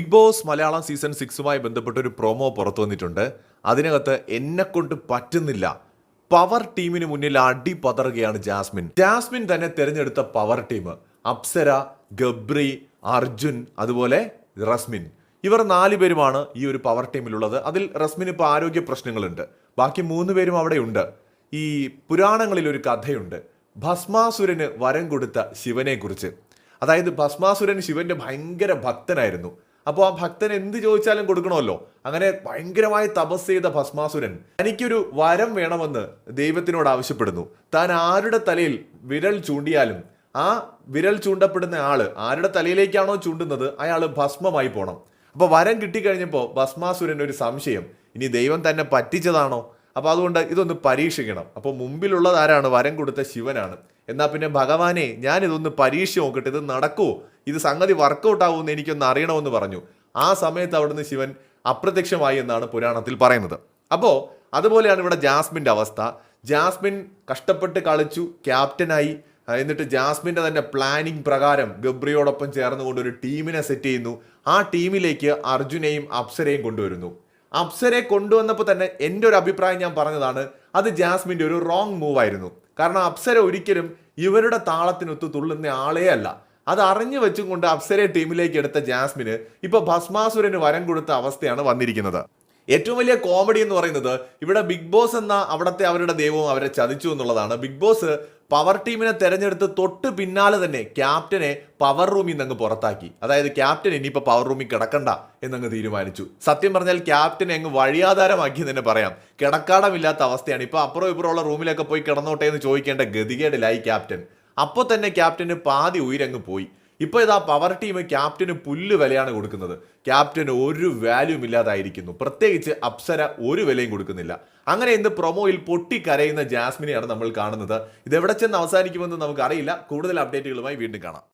Big Boss Malayalam season സിക്സുമായി ബന്ധപ്പെട്ട ഒരു പ്രൊമോ പുറത്തു വന്നിട്ടുണ്ട്. അതിനകത്ത് എന്നെ കൊണ്ട് പറ്റുന്നില്ല. പവർ ടീമിന് മുന്നിൽ അടി പതറുകയാണ് ജാസ്മിൻ. ജാസ്മിൻ തന്നെ തിരഞ്ഞെടുത്ത പവർ ടീം അപ്സര ഗബ്രി അർജുൻ അതുപോലെ റസ്മിൻ. ഇവർ നാല് പേരുമാണ് ഈ ഒരു പവർ ടീമിലുള്ളത് അതിൽ റസ്മിന് ഇപ്പോൾ ആരോഗ്യ പ്രശ്നങ്ങളുണ്ട്. ബാക്കി മൂന്ന് പേരും അവിടെയുണ്ട് ഈ പുരാണങ്ങളിൽ ഒരു കഥയുണ്ട്. ഭസ്മാസുരന് വരം കൊടുത്ത ശിവനെക്കുറിച്ച്. അതായത് ഭസ്മാസുരൻ ശിവന്റെ ഭയങ്കര ഭക്തനായിരുന്നു. അപ്പോൾ ആ ഭക്തൻ എന്ത് ചോദിച്ചാലും കൊടുക്കണമല്ലോ. അങ്ങനെ ഭയങ്കരമായി തപസ് ചെയ്ത ഭസ്മാസുരൻ തനിക്കൊരു വരം വേണമെന്ന് ദൈവത്തിനോട് ആവശ്യപ്പെടുന്നു. താൻ ആരുടെ തലയിൽ വിരൽ ചൂണ്ടിയാലും ആ വിരൽ ചൂണ്ടപ്പെടുന്ന ആൾ ആരുടെ തലയിലേക്കാണോ ചൂണ്ടുന്നത് അയാൾ ഭസ്മമായി പോണം. അപ്പൊ വരം കിട്ടിക്കഴിഞ്ഞപ്പോൾ ഭസ്മാസുരൻ ഒരു സംശയം ഇനി ദൈവം തന്നെ പറ്റിച്ചതാണോ? അപ്പൊ അതുകൊണ്ട് ഇതൊന്ന് പരീക്ഷിക്കണം. അപ്പോൾ മുമ്പിലുള്ളത് ആരാണ്? വരം കൊടുത്ത ശിവനാണ്. എന്നാ പിന്നെ ഭഗവാനെ ഞാൻ ഇതൊന്ന് പരീക്ഷ നോക്കട്ടെ ഇത് നടക്കുമോ ഇത് സംഗതി വർക്കൗട്ട് ആവുമെന്ന് എനിക്കൊന്ന് അറിയണമെന്ന് പറഞ്ഞു. ആ സമയത്ത് അവിടുന്ന് ശിവൻ അപ്രത്യക്ഷമായി എന്നാണ് പുരാണത്തിൽ പറയുന്നത്. അപ്പോൾ അതുപോലെയാണ് ഇവിടെ ജാസ്മിന്റെ അവസ്ഥ. ജാസ്മിൻ കഷ്ടപ്പെട്ട് കളിച്ചു ക്യാപ്റ്റനായി. എന്നിട്ട് ജാസ്മിന്റെ തന്നെ പ്ലാനിങ് പ്രകാരം ഗബ്രിയോടൊപ്പം ചേർന്നുകൊണ്ട് ഒരു ടീമിനെ സെറ്റ് ചെയ്യുന്നു. ആ ടീമിലേക്ക് അർജുനെയും അപ്സരയും കൊണ്ടുവരുന്നു. അപ്സരെ കൊണ്ടുവന്നപ്പോൾ തന്നെ എന്റെ ഒരു അഭിപ്രായം ഞാൻ പറഞ്ഞതാണ് അത് ജാസ്മിന്റെ ഒരു റോങ് മൂവായിരുന്നു കാരണം അപ്സര ഒരിക്കലും ഇവരുടെ താളത്തിനൊത്ത് തുള്ളുന്ന ആളേ അല്ല അത് അറിഞ്ഞു വെച്ചും കൊണ്ട് അപ്സരെ ടീമിലേക്ക് എടുത്ത ജാസ്മിന് ഇപ്പൊ ഭസ്മാസുരന് വരം കൊടുത്ത അവസ്ഥയാണ് വന്നിരിക്കുന്നത്. ഏറ്റവും വലിയ കോമഡി എന്ന് പറയുന്നത് ഇവിടെ ബിഗ് ബോസ് എന്ന അവിടത്തെ അവരുടെ ദൈവവും അവരെ ചതിച്ചു എന്നുള്ളതാണ്. ബിഗ് ബോസ് പവർ ടീമിനെ തെരഞ്ഞെടുത്ത് തൊട്ട് പിന്നാലെ തന്നെ ക്യാപ്റ്റനെ പവർ റൂമിൽ നിന്ന് അങ്ങ് പുറത്താക്കി. അതായത് ക്യാപ്റ്റൻ ഇനിയിപ്പോൾ പവർ റൂമിൽ കിടക്കണ്ട എന്നങ്ങ് തീരുമാനിച്ചു. സത്യം പറഞ്ഞാൽ ക്യാപ്റ്റനെ അങ്ങ് വഴിയാധാരമാക്കി തന്നെ പറയാം. കിടക്കാടമില്ലാത്ത അവസ്ഥയാണ്. ഇപ്പോൾ അപ്പുറം ഇപ്പുറമുള്ള റൂമിലൊക്കെ പോയി കിടന്നോട്ടെ എന്ന് ചോദിക്കേണ്ട ഗതികേടിലായി ക്യാപ്റ്റൻ. അപ്പോൾ തന്നെ ക്യാപ്റ്റന് പാതി ഉയരങ്ങ് പോയി. ഇപ്പോൾ ഇതാ പവർ ടീം ക്യാപ്റ്റന് പുല്ല് വിലയാണ് കൊടുക്കുന്നത്. ക്യാപ്റ്റന് ഒരു വാല്യൂം ഇല്ലാതായിരിക്കുന്നു. പ്രത്യേകിച്ച് അപ്സര ഒരു വിലയും കൊടുക്കുന്നില്ല. അങ്ങനെ ഇന്ന് പ്രൊമോയിൽ പൊട്ടിക്കരയുന്ന ജാസ്മിനെയാണ് നമ്മൾ കാണുന്നത്. ഇത് എവിടെ ചെന്ന് അവസാനിക്കുമെന്ന് നമുക്കറിയില്ല. കൂടുതൽ അപ്ഡേറ്റുകളുമായി വീണ്ടും കാണാം.